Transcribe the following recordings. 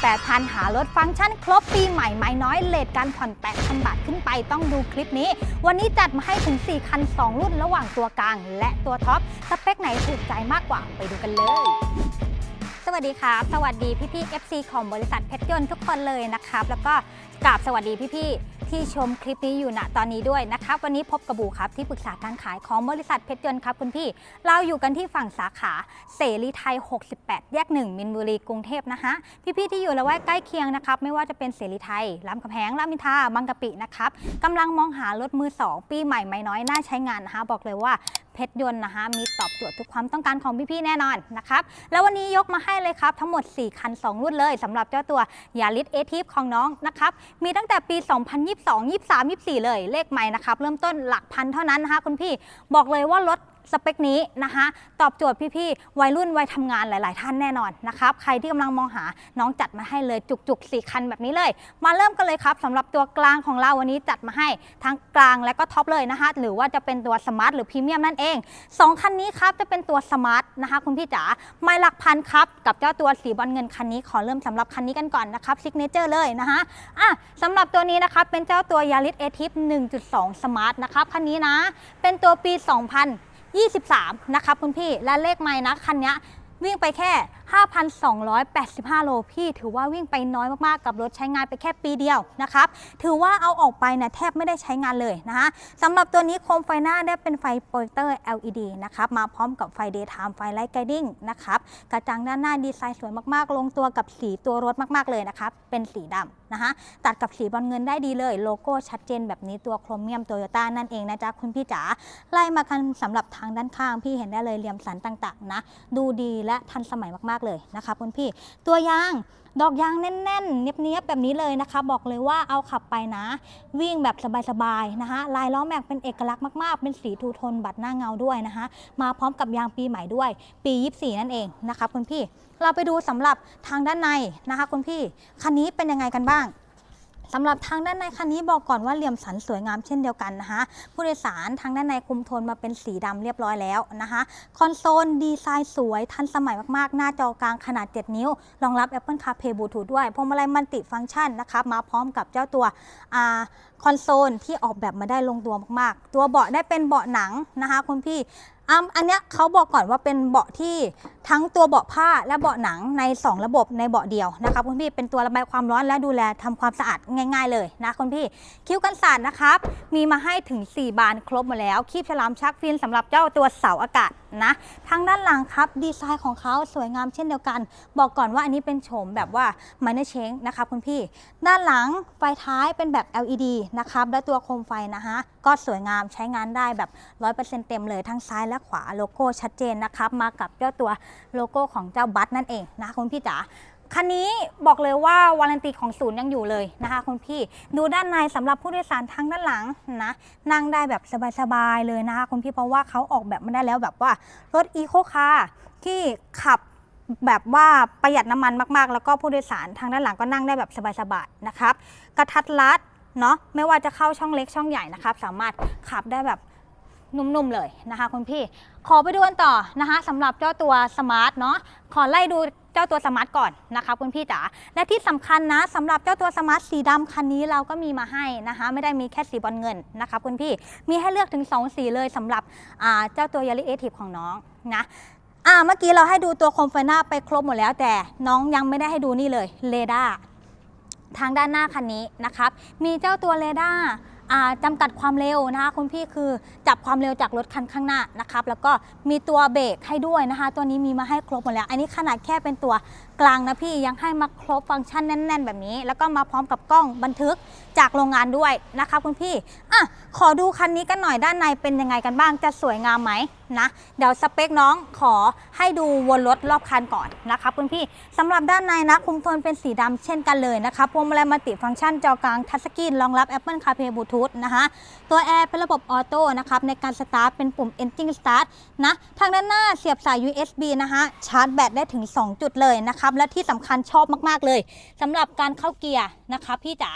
18,000 หารถฟังก์ชันครบปีใหม่ไม้น้อยเลทการผ่อน 8,000 บาทขึ้นไปต้องดูคลิปนี้ วันนี้จัดมาให้ถึง 4 คัน 2 รุ่นระหว่างตัวกลาง และตัวท็อป สเปคไหนถูกใจมากกว่าไปดูกันเลยสวัสดีครับ สวัสดีพี่ๆ FC ของบริษัทเพชรยนต์ทุกคนเลยนะครับ แล้วก็ กราบสวัสดีพี่ๆที่ชมคลิปนี้อยู่ณตอนนี้ด้วยนะครับวันนี้พบกับบูครับที่ปรึกษาการขายของบริษัทเพชรยนต์ครับคุณพี่ เราอยู่กันที่ฝั่งสาขาเสรีไทย 68 แยก 1 มินบุรีกรุงเทพนะคะพี่ๆที่อยู่ละแวกใกล้เคียงนะครับไม่ว่าจะเป็นเสรีไทยรามคำแหงรามอินทราบางกะปินะครับกำลังมองหารถมือ 2 ปีใหม่ไม่น้อยน่าใช้งานนะคะบอกเลยว่าเพชรยนต์นะคะมีตอบโจทย์ทุกความต้องการของพี่ๆแน่นอนนะครับแล้ววันนี้ยกมาให้เลยครับทั้งหมด 4 คัน 2 รุ่นเลยสำหรับเจ้าตัวยาริสเอทีฟของน้องนะครับมีตั้งแต่ปี 2022 23 24 เลยเลขใหม่นะครับเริ่มต้นหลักพันเท่านั้นนะคะคุณพี่บอกเลยว่ารถ สเปคนี้นะคะตอบโจทย์พี่ๆวัยรุ่นวัยทำงานหลาย ๆ ท่านแน่นอนนะครับใครที่กำลังมองหาน้องจัดมาให้เลยจุกๆ4คันแบบนี้เลย มาเริ่มกันเลยครับสำหรับตัวกลางของเราวันนี้จัดมาให้ทั้งกลางและก็ท็อปเลยนะคะหรือว่าจะเป็นตัวสมาร์ทหรือพรีเมียมนั่นเอง 2 คันนี้ครับจะเป็นตัวสมาร์ทนะคะคุณพี่จ๋าไม่หลักพันครับกับเจ้าตัวสีบอลเงินคันนี้ขอเริ่มสำหรับคันนี้กันก่อนนะครับซิกเนเจอร์เลยนะคะอะสำหรับตัวนี้นะครับเป็นเจ้าตัวยาริสเอทิฟ1.2 สมาร์ทนะครับคันนี้นะเป็นตัวปี 23 นะครับคุณพี่และเลขไม้นะคันนี้ วิ่งไปแค่ 5,285 โลพี่ ถือว่าวิ่งไปน้อยมากๆ กับรถใช้งานไปแค่ปีเดียวนะครับ ถือว่าเอาออกไปนี่ยแทบไม่ได้ใช้งานเลยนะคะสำหรับตัวนี้โคมไฟหน้าได้เป็นไฟโปรเจคเตอร์ LED นะครับ มาพร้อมกับไฟ daytime ไฟ light guiding นะครับ กระจังด้านหน้าดีไซน์สวยมากๆ ลงตัวกับสีตัวรถมากๆเลยนะครับ เป็นสีดำนะคะ ตัดกับสีบอลเงินได้ดีเลย โลโก้ชัดเจนแบบนี้ตัวโครเมียมโตโยต้านั่นเองนะจ๊ะคุณพี่จ๋า ไล่มาคันสำหรับทางด้านข้างพี่เห็นได้เลยเหลี่ยมสันต่างๆนะ ดูดีและทันสมัยมากๆเลยนะคะคุณพี่ ตัวยางดอกยางแน่นๆ เนียบๆแบบนี้เลยนะคะ บอกเลยว่าเอาขับไปนะ วิ่งแบบสบายๆนะคะ ลายล้อแม็กเป็นเอกลักษณ์มากๆ เป็นสีทูโทนบัดหน้าเงาด้วยนะคะ มาพร้อมกับยางปีใหม่ด้วย ปี 24 นั่นเองนะคะคุณพี่ เราไปดูสำหรับทางด้านในนะคะคุณพี่ คันนี้เป็นยังไงกันบ้าง สำหรับทางด้านในคันนี้บอกก่อนว่าเหลี่ยมสันสวยงามเช่นเดียวกันนะคะผู้โดยสารทางด้านในคุมโทนมาเป็นสีดำเรียบร้อยแล้วนะคะ คอนโซลดีไซน์สวยทันสมัยมากๆ หน้าจอกลางขนาด 7 นิ้ว รองรับ Apple CarPlay Bluetooth ด้วยพวงมาลัยมัลติฟังก์ชันนะคะมาพร้อมกับเจ้าตัวอคอนโซลที่ออกแบบมาได้ลงตัวมากๆ ตัวเบาะได้เป็นเบาะหนังนะคะคุณพี่ อันเนี้ยเขาบอกก่อนว่าเป็นเบาะที่ทั้งตัวเบาะผ้าและเบาะหนังใน 2 ระบบในเบาะเดียวนะคะคุณพี่เป็นตัวระบายความร้อนและดูแลทำความสะอาดง่าย ๆ เลยนะคุณพี่ คิ้วกันสาดนะครับมีมาให้ถึง 4 บานครบหมดแล้วคีบฉลามชักฟินสำหรับเจ้าตัวเสาอากาศ นะ ทางด้านหลังครับดีไซน์ของเขาสวยงามเช่นเดียวกัน บอกก่อนว่าอันนี้เป็นโฉมแบบว่า minor change นะคะคุณพี่ ด้านหลังไฟท้ายเป็นแบบ LED นะครับและตัวโคมไฟนะคะก็สวยงามใช้งานได้แบบ 100%เต็มเลยทั้งซ้ายและขวาโลโก้ชัดเจนนะครับมากับเจ้าตัวโลโก้ของเจ้าบัตนั่นเองนะคุณพี่จ๋า คันนี้บอกเลยว่าวารันตีของศูนย์ยังอยู่เลยนะคะคุณพี่ ดูด้านในสำหรับผู้โดยสารทางด้านหลังนะนั่งได้แบบสบายๆเลยนะคะคุณพี่เพราะว่าเขาออกแบบมาได้แล้วแบบว่ารถอีโคคาร์ที่ขับแบบว่าประหยัดน้ำมันมากๆ แล้วก็ผู้โดยสารทางด้านหลังก็นั่งได้แบบสบายๆนะครับ กระทัดรัดเนาะไม่ว่าจะเข้าช่องเล็กช่องใหญ่นะครับ สามารถขับได้แบบ นุ่มๆเลยนะคะคุณพี่ ขอไปดูกันต่อนะคะสำหรับเจ้าตัวสมาร์ทเนาะขอไล่ดูเจ้าตัวสมาร์ทก่อนนะคะคุณพี่จ๋าและที่สำคัญนะสำหรับเจ้าตัวสมาร์ทสีดำคันนี้เราก็มีมาให้นะคะไม่ได้มีแค่สีบอลเงินนะคะคุณพี่มีให้เลือกถึง 2 สีเลยสำหรับเจ้าตัวยาริเอทีฟของน้องนะอ่าเมื่อกี้เราให้ดูตัวโคมไฟหน้าไปครบหมดแล้ว แต่น้องยังไม่ได้ให้ดูนี่เลยเรดาร์ทางด้านหน้าคันนี้นะครับมีเจ้าตัวเรดาร์อ่าจำกัดความเร็วนะคะคุณพี่คือจับความเร็วจากรถคันข้างหน้านะครับแล้วก็มีตัวเบรกให้ด้วยนะคะ ตัวนี้มีมาให้ครบหมดแล้ว อันนี้ขนาดแค่เป็นตัวกลางนะพี่ยังให้มาครบฟังก์ชันแน่น ๆ แบบนี้ แล้วก็มาพร้อมกับกล้องบันทึกจากโรงงานด้วยนะคะคุณพี่อะขอดูคันนี้กันหน่อยด้านในเป็นยังไงกันบ้างจะสวยงามไหมนะเดี๋ยวสเปคน้องขอให้ดูวนรถรอบคันก่อนนะคะคุณพี่สำหรับด้านในนะคุมโทนเป็นสีดำเช่นกันเลยนะคะพวงมาลัยมัลติฟังก์ชันจอกลางทัชสกรีนรองรับ Apple CarPlay Bluetooth นะคะตัวแอร์เป็นระบบออโต้นะครับในการสตาร์ทเป็นปุ่ม Engine Start นะทางด้านหน้าเสียบสาย USB นะคะชาร์จแบตได้ถึง 2 จุดเลยนะครับและที่สำคัญชอบมากๆเลยสำหรับการเข้าเกียร์นะคะพี่จ๋า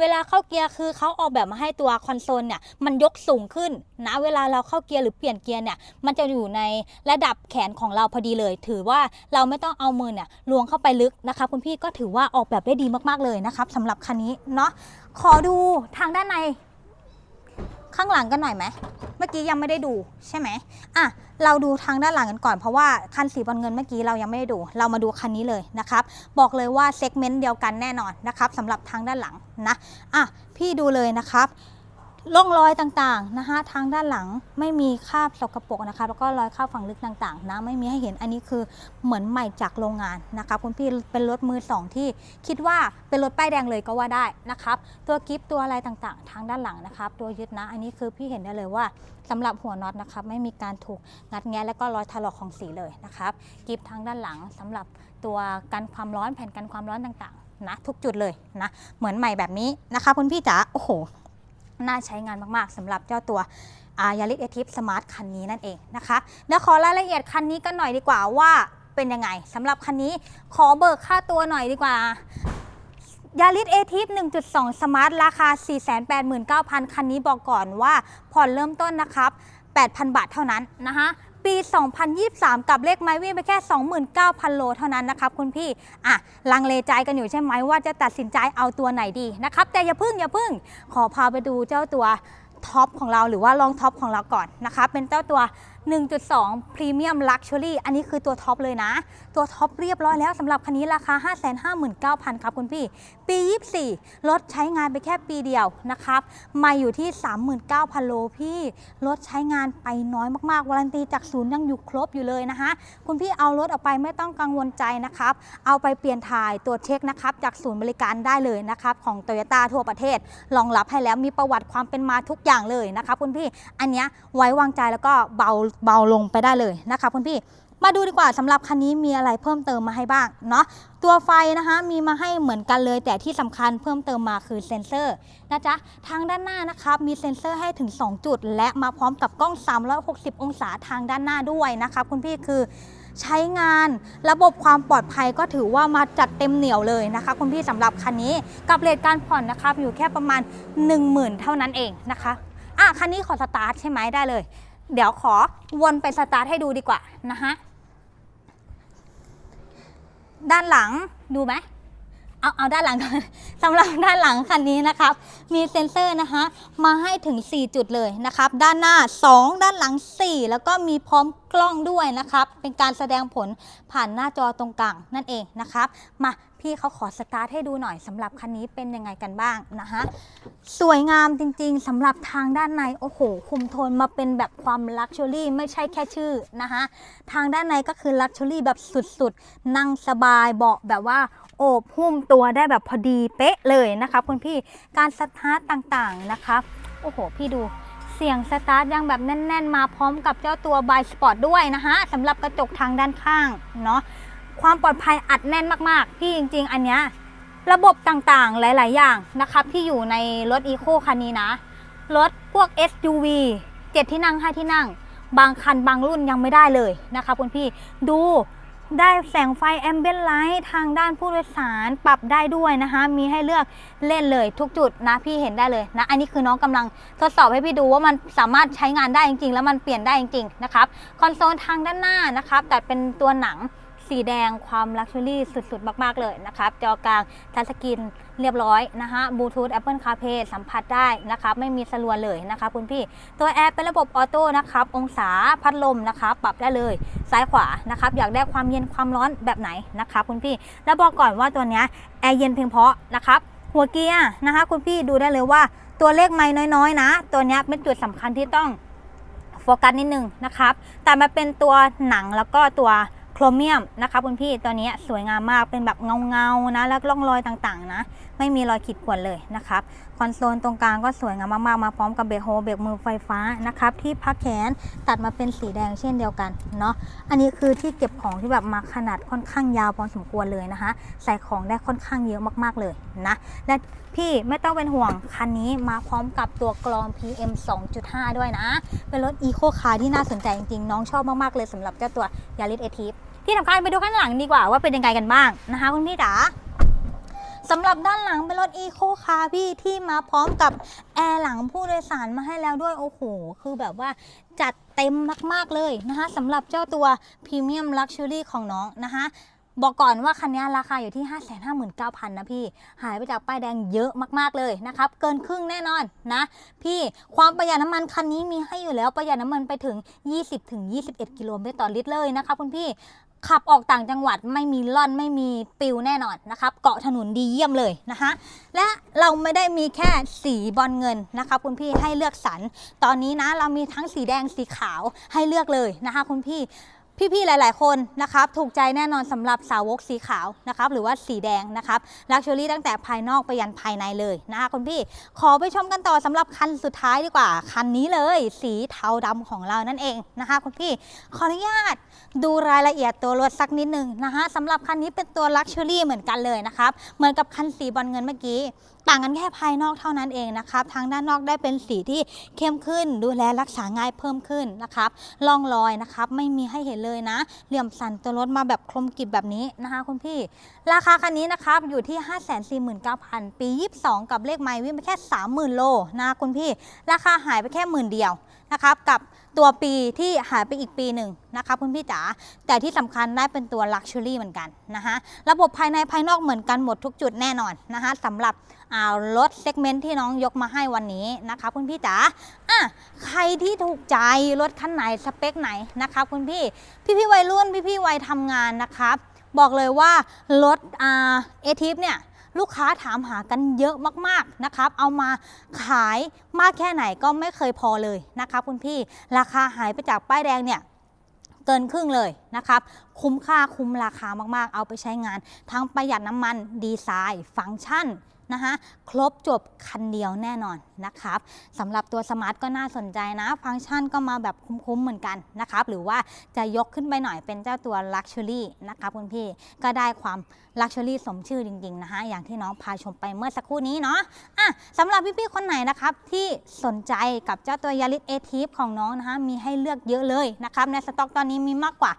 เวลาเข้าเกียร์คือเขาออกแบบมาให้ตัวคอนโซลเนี่ยมันยกสูงขึ้นนะเวลาเราเข้าเกียร์หรือเปลี่ยนเกียร์เนี่ยมันจะอยู่ในระดับแขนของเราพอดีเลย ถือว่าเราไม่ต้องเอามือเนี่ยลวงเข้าไปลึกนะคะคุณพี่ก็ถือว่าออกแบบได้ดีมากๆเลยนะครับสำหรับคันนี้เนาะขอดูทางด้านใน ข้างหลังกันหน่อยไหม เมื่อกี้ยังไม่ได้ดูใช่ไหมอะ เราดูทางด้านหลังกันก่อนเพราะว่าคันสีบอลเงินเมื่อกี้เรายังไม่ได้ดู เรามาดูคันนี้เลยนะครับ บอกเลยว่าเซกเมนต์เดียวกันแน่นอนนะครับสำหรับทางด้านหลังนะ อะ พี่ดูเลยนะครับ ร่องรอยต่างๆนะคะทางด้านหลังไม่มีคราบสกรปรกนะคะ แล้วก็รอยคราบฝังลึกต่างๆนะไม่มีให้เห็นอันนี้คือเหมือนใหม่จากโรงงานนะคะคุณพี่เป็นรถมือสองที่คิดว่าเป็นรถป้ายแดงเลยก็ว่าได้นะครับตัวกิฟตัวอะไรต่างๆ ทางด้านหลังนะครับ ตัวยึดนะอันนี้คือพี่เห็นได้เลยว่าสำหรับหัวน็อตนะครับไม่มีการถูกงัดแงะและก็รอยถลอกของสีเลยนะครับกิฟทางด้านหลังสำหรับตัวกันความร้อนแผ่นกันความร้อนต่างๆนะทุกจุดเลยนะเหมือนใหม่แบบนี้นะคะคุณพี่จ๋าโอ้โห น่าใช้งานมากๆสำหรับเจ้าตัวยาริสเอทิฟสมาร์ทคันนี้นั่นเองนะคะเดี๋ยวขอรายละเอียดคันนี้กันหน่อยดีกว่าว่าเป็นยังไงสำหรับคันนี้ขอเบิกค่าตัวหน่อยดีกว่ายาริสเอทิฟ1.2 สมาร์ทราคา 489,000 คันนี้บอกก่อนว่าผ่อนเริ่มต้นนะครับ 8,000 บาทเท่านั้นนะคะ ปี 2023 กับเลขไม้วิ่งไปแค่ 29,000 โลเท่านั้นนะครับคุณพี่อะลังเลใจกันอยู่ใช่ไหมว่าจะตัดสินใจเอาตัวไหนดีนะครับแต่อย่าพึ่งอย่าพึ่งขอพาไปดูเจ้าตัวท็อปของเราหรือว่ารองท็อปของเราก่อนนะคะเป็นเจ้าตัว 1.2 Premium Luxury อันนี้คือตัวท็อปเลยนะ ตัวท็อปเรียบร้อยแล้วสำหรับคันนี้ราคา 559,000 ครับคุณพี่ ปี 24 รถใช้งานไปแค่ปีเดียวนะครับ มาอยู่ที่ 39,000 โลพี่ รถใช้งานไปน้อยมากๆวารันตีจากศูนย์ยังอยู่ครบอยู่เลยนะคะคุณพี่เอารถออกไปไม่ต้องกังวลใจนะครับ เอาไปเปลี่ยนถ่ายตรวจเช็คนะครับ จากศูนย์บริการได้เลยนะครับ ของ t o y ยต้าทั่วประเทศรองรับให้แล้วมีประวัติความเป็นมาทุกอย่างเลยนะครับคุณพี่ อันเนี้ยไว้วางใจแล้วก็เบาเบาลงไปได้เลยนะคะคุณพี่มาดูดีกว่าสำหรับคันนี้มีอะไรเพิ่มเติมมาให้บ้างเนาะตัวไฟนะคะมีมาให้เหมือนกันเลย แต่ที่สำคัญเพิ่มเติมมาคือเซ็นเซอร์นะจ๊ะทางด้านหน้านะครับมีเซ็นเซอร์ให้ถึง 2 จุด และมาพร้อมกับกล้อง 360 องศาทางด้านหน้าด้วยนะคะคุณพี่คือใช้งานระบบความปลอดภัยก็ถือว่ามาจัดเต็มเหนียวเลยนะคะ คุณพี่สำหรับคันนี้กับเลทการผ่อนนะครับอยู่แค่ประมาณ 10,000 เท่านั้นเองนะคะอะคันนี้ขอสตาร์ทใช่ไหมได้เลย เดี๋ยวขอวนไปสตาร์ทให้ดูดีกว่านะคะด้านหลังดูไหมเอาเอาด้านหลังก่อนสำหรับด้านหลังคันนี้นะครับ มีเซ็นเซอร์นะคะมาให้ถึง 4 จุดเลยนะครับ ด้านหน้า 2 ด้านหลัง 4 แล้วก็มีพร้อมกล้องด้วยนะครับ เป็นการแสดงผลผ่านหน้าจอตรงกลางนั่นเองนะครับ มา พี่เขาขอสตาร์ทให้ดูหน่อยสำหรับคันนี้เป็นยังไงกันบ้างนะคะสวยงามจริงๆสำหรับทางด้านในโอ้โหคุมโทนมาเป็นแบบความลักชัวรี่ไม่ใช่แค่ชื่อนะคะทางด้านในก็คือลักชัวรี่แบบสุดๆ นั่งสบายเบาะแบบว่าโอบหุ้มตัวได้แบบพอดีเป๊ะเลยนะคะคุณพี่การสตาร์ทต่างๆนะคะโอ้โห พี่ดูเสียงสตาร์ทยังแบบแน่น ๆ มาพร้อมกับเจ้าตัวบายสปอร์ตด้วยนะคะสำหรับกระจกทางด้านข้างเนาะ ความปลอดภัยอัดแน่นมากๆ พี่จริง ๆ อันเนี้ยระบบต่างๆหลาย ๆ อย่างนะครับที่อยู่ในรถอีโคคันนี้นะ รถพวก SUV 7 ที่นั่ง 5 ที่นั่ง บางคันบางรุ่นยังไม่ได้เลยนะคะคุณพี่ดูได้แสงไฟแอมเบียนไลท์ทางด้านผู้โดยสารปรับได้ด้วยนะคะ มีให้เลือกเล่นเลยทุกจุดนะ พี่เห็นได้เลยนะ อันนี้คือน้องกำลังทดสอบให้พี่ดูว่ามันสามารถใช้งานได้จริงๆ แล้วมันเปลี่ยนได้จริงๆนะครับ คอนโซลทางด้านหน้านะครับ แต่เป็นตัวหนัง สีแดงความลักชัวรี่สุดๆ มากๆเลยนะครับ จอกลางทัชสกรีนเรียบร้อยนะคะบลูทูธ Apple CarPlay สัมผัสได้นะครับ ไม่มีสลวนเลยนะคะคุณพี่ ตัวแอร์เป็นระบบออโต้นะครับ องศาพัดลมนะคะปรับได้เลย ซ้ายขวานะครับ อยากได้ความเย็นความร้อนแบบไหนนะคะคุณพี่ แล้วบอกก่อนว่าตัวเนี้ยแอร์เย็นเพียงเพราะนะครับ หัวเกียร์นะคะคุณพี่ดูได้เลยว่าตัวเลขไม่น้อยๆ นะ ตัวเนี้ยเป็นจุดสำคัญที่ต้องโฟกัสนิดนึงนะครับ แต่มาเป็นตัวหนังแล้วก็ตัว โครเมียมนะคะคุณพี่ตัวนี้สวยงามมากเป็นแบบเงาๆนะแล้วร่องรอยต่างๆนะ ไม่มีรอยขีดข่วนเลยนะครับ คอนโซลตรงกลางก็สวยงามมากๆ มาพร้อมกับเบรกโฮเบรกมือไฟฟ้านะครับ ที่พักแขนตัดมาเป็นสีแดงเช่นเดียวกันเนาะ อันนี้คือที่เก็บของที่แบบมาขนาดค่อนข้างยาวพอสมควรเลยนะคะ ใส่ของได้ค่อนข้างเยอะมากๆเลยนะ และพี่ไม่ต้องเป็นห่วงคันนี้มาพร้อมกับตัวกรอง PM 2.5 ด้วยนะ เป็นรถอีโคคาร์ที่น่าสนใจจริงๆ น้องชอบมากๆเลยสำหรับเจ้าตัวยาริสเอทีฟที่สำคัญไปดูข้างหลังดีกว่าว่าเป็นยังไงกันบ้างนะคะคุณพี่จ๋า สำหรับด้านหลังเป็นรถอีโคคาร์พี่ที่มาพร้อมกับแอร์หลังผู้โดยสารมาให้แล้วด้วย โอ้โห คือแบบว่าจัดเต็มมาก ๆ เลยนะคะสำหรับเจ้าตัวพรีเมียมลักชัวรี่ของน้องนะคะบอกก่อนว่าคันนี้ราคาอยู่ที่ 559,000 นะพี่ หายไปจากป้ายแดงเยอะมากๆเลยนะครับ เกินครึ่งแน่นอนนะ พี่ความประหยัดน้ำมันคันนี้มีให้อยู่แล้วประหยัดน้ำมันไปถึง 20-21 กิโลเมตรต่อลิตรเลยนะคะคุณพี่ ขับออกต่างจังหวัดไม่มีล่อนไม่มีปิวแน่นอนนะครับ เกาะถนนดีเยี่ยมเลยนะคะและเราไม่ได้มีแค่สีบอลเงินนะคะคุณพี่ให้เลือกสรรตอนนี้นะเรามีทั้งสีแดงสีขาวให้เลือกเลยนะคะคุณพี่ พี่ๆ หลาย ๆ คนนะครับถูกใจแน่นอนสำหรับสาวกสีขาวนะครับหรือว่าสีแดงนะครับลักชัวรี่ตั้งแต่ภายนอกไปยันภายในเลยนะคะคุณพี่ ขอไปชมกันต่อสำหรับคันสุดท้ายดีกว่า คันนี้เลย สีเทาดำของเรานั่นเองนะคะคุณพี่ ขออนุญาตดูรายละเอียดตัวรถสักนิดหนึ่งนะคะสำหรับคันนี้เป็นตัวลักชัวรี่เหมือนกันเลยนะครับเหมือนกับคันสีบอลเงินเมื่อกี้ ต่างกันแค่ภายนอกเท่านั้นเองนะครับทางด้านนอกได้เป็นสีที่เข้มขึ้น ดูแลรักษาง่ายเพิ่มขึ้นนะครับล่องรอยนะครับไม่มีให้เห็นเลยนะ เหลี่ยมสันตัวรถมาแบบคลมกริบแบบนี้นะคะคุณพี่ ราคาคันนี้นะครับอยู่ที่ 549,000 ปี 22 กับเลขไมล์วิ่งไปแค่ 30,000 โลนะคุณพี่ ราคาหายไปแค่หมื่นเดียว นะครับกับตัวปีที่หายไปอีกปีหนึ่งนะคะคุณพี่จ๋าแต่ที่สำคัญได้เป็นตัว Luxury เหมือนกันนะคะระบบภายในภายนอกเหมือนกันหมดทุกจุดแน่นอนนะคะสำหรับรถเซกเมนต์ที่น้องยกมาให้วันนี้นะคะคุณพี่จ๋าอะใครที่ถูกใจรถคันไหนสเปคไหนนะคะคุณพี่พี่ๆวัยรุ่นพี่ๆวัยทำงานนะครับบอกเลยว่ารถเอทิฟเนี่ย ลูกค้าถามหากันเยอะมากๆนะครับ เอามาขายมากแค่ไหนก็ไม่เคยพอเลยนะครับคุณพี่ราคาหายไปจากป้ายแดงเนี่ยเกินครึ่งเลยนะครับ คุ้มค่าคุ้มราคามากๆ เอาไปใช้งาน ทั้งประหยัดน้ำมันดีไซน์ ฟังก์ชัน นะคะครบจบคันเดียวแน่นอนนะครับสำหรับตัวสมาร์ทก็น่าสนใจนะ ฟังก์ชันก็มาแบบคุ้มๆเหมือนกันนะครับ หรือว่าจะยกขึ้นไปหน่อยเป็นเจ้าตัว Luxury นะครับคุณพี่ก็ได้ความ Luxury สมชื่อจริงๆนะคะอย่างที่น้องพาชมไปเมื่อสักครู่นี้เนาะอะสำหรับพี่ๆคนไหนนะครับที่สนใจกับเจ้าตัวยาริสเอทีฟของน้องนะคะมีให้เลือกเยอะเลยนะครับในสต็อกตอนนี้มีมากกว่า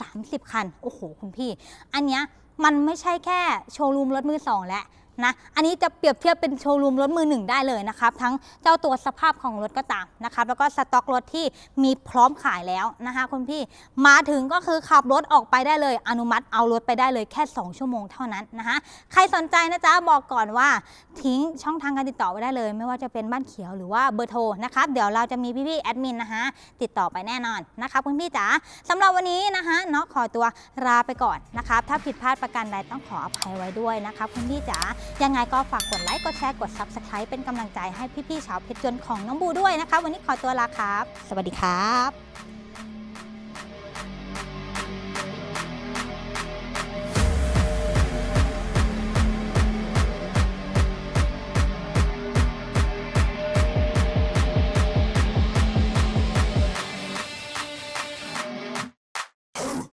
30 คัน โอ้โห คุณพี่ อันเนี้ยมันไม่ใช่แค่โชว์รูมรถมือสองแล้ว นะ อันนี้จะเปรียบเทียบเป็นโชว์รูมรถมือหนึ่งได้เลยนะครับ ทั้งเจ้าตัวสภาพของรถก็ตามนะครับ แล้วก็สต็อกรถที่มีพร้อมขายแล้วนะคะคุณพี่ มาถึงก็คือขับรถออกไปได้เลย อนุมัติเอารถไปได้เลยแค่ 2 ชั่วโมงเท่านั้นนะคะ ใครสนใจนะจ๊ะบอกก่อนว่า ทิ้งช่องทางการติดต่อไว้ได้เลย ไม่ว่าจะเป็นบ้านเขียวหรือว่าเบอร์โทรนะครับ เดี๋ยวเราจะมีพี่ๆแอดมินนะคะติดต่อไปแน่นอนนะคะคุณพี่จ๋าสำหรับวันนี้นะคะเนาะขอตัวลาไปก่อนนะครับ ถ้าผิดพลาดประการใดต้องขออภัยไว้ด้วยนะคะคุณพี่จ๋ายังไงก็ฝากกดไลค์ กดแชร์ กด Subscribe เป็นกำลังใจให้พี่ๆชาวเพชรยนต์ของน้องบูด้วยนะคะ วันนี้ขอตัวลาครับ สวัสดีครับ